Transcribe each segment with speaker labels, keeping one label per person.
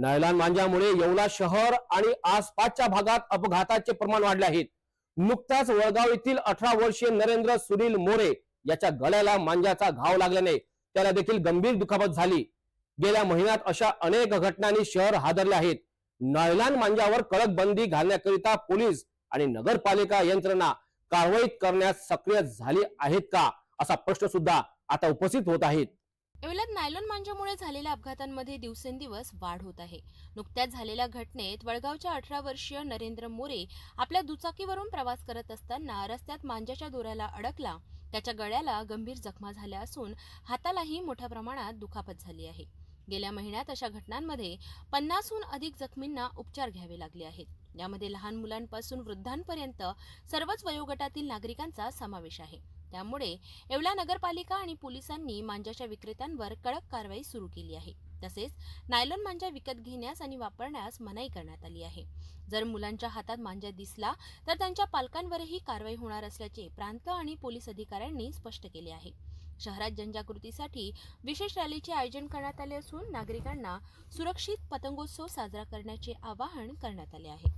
Speaker 1: Nylon मांजामुळे Yeola शहर आणि आसपासच्या भागात अपघाताचे प्रमाण वाढले आहेत नुकताच वळगाव येथील अठरा वर्षीय नरेंद्र सुनील मोरे याच्या गळ्याला मांजाचा घाव लागल्याने त्याला देखील गंभीर दुखापत झाली. गेल्या महिन्यात अशा अनेक घटनांनी शहर हादरले आहेत नायलान मांजावर कडक बंदी घालण्याकरिता पोलीस आणि नगरपालिका यंत्रणा कारवाई करण्यास सक्रिय झाली आहेत का असा प्रश्न सुद्धा आता उपस्थित होत आहेत.
Speaker 2: येवल्यात नायलॉन मांजामुळे झालेल्या अपघातांमध्ये दिवसेंदिवस वाढ होत आहे. नुकत्याच झालेल्या घटनेत वडगावच्या अठरा वर्षीय नरेंद्र मोरे आपल्या दुचाकीवरून प्रवास करत असताना रस्त्यात मांजाच्या दोऱ्याला अडकला. त्याच्या गळ्याला गंभीर जखमा झाल्या असून हातालाही मोठ्या प्रमाणात दुखापत झाली आहे. गेल्या महिन्यात अशा घटनांमध्ये पन्नासहून अधिक जखमींना उपचार घ्यावे लागले आहेत. यामध्ये लहान मुलांपासून वृद्धांपर्यंत सर्वच वयोगटातील नागरिकांचा समावेश आहे. त्यामुळे येवला नगरपालिका आणि पोलिसांनी मांजाच्या विक्रेत्यांवर कडक कारवाई सुरू केली आहे. तसेच नायलॉन मांजा विकत घेण्यास आणि वापरण्यास मनाई करण्यात आली आहे. जर मुलांच्या हातात मांजा दिसला तर त्यांच्या पालकांवरही कारवाई होणार असल्याचे प्रांत आणि पोलीस अधिकाऱ्यांनी स्पष्ट केले आहे. शहरात जनजागृतीसाठी विशेष रॅलीचे आयोजन करण्यात आले असून नागरिकांना सुरक्षित पतंगोत्सव साजरा करण्याचे आवाहन करण्यात आले आहे.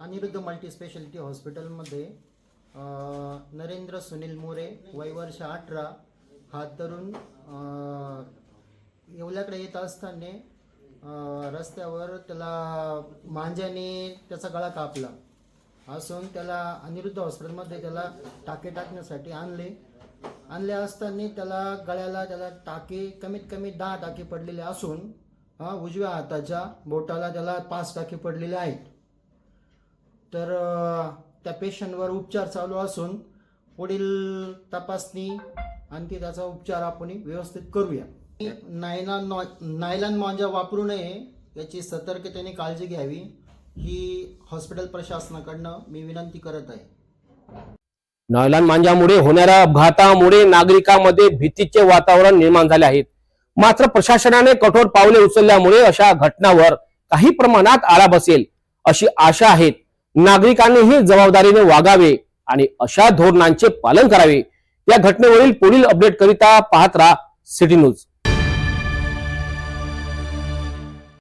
Speaker 3: अनिरुद्ध मल्टी स्पेशालिटी हॉस्पिटलमध्ये नरेंद्र सुनील मोरे वय वर्ष अठरा हात धरून येवल्याकडे येत असताना रस्त्यावर त्याला मांज्याने त्याचा गळा कापला. असून त्याला अनिरुद्ध हॉस्पिटलमध्ये त्याला टाके टाकण्यासाठी आणले. आणले असताना त्याला गळ्याला त्याला टाके कमीत कमी दहा टाके पडलेले असून हा उजव्या हाताच्या बोटाला त्याला पाच टाके पडलेले आहेत. तर त्या पेशंटवर उपचार चालू असून पुढील तपासणी आणखी त्याचा उपचार आपण व्यवस्थित करूया. नायलॉन नायलॉन मांजा वापरू नये याची सतर्कतेने काळजी घ्यावी ही हॉस्पिटल प्रशासनाकडनं मी विनंती करत आहे.
Speaker 1: नॉयलान मांजामुळे होणाऱ्या अपघातामुळे नागरिकांमध्ये भीतीचे वातावरण निर्माण झाले आहेत मात्र प्रशासनाने कठोर पावले उचलल्यामुळे अशा घटनावर काही प्रमाणात आळा बसेल अशी आशा आहेत नागरिकांनीही जबाबदारीने वागावे आणि अशा धोरणांचे पालन करावे. या घटनेवरील पुढील अपडेट करिता पाहत राहा सिटी न्यूज.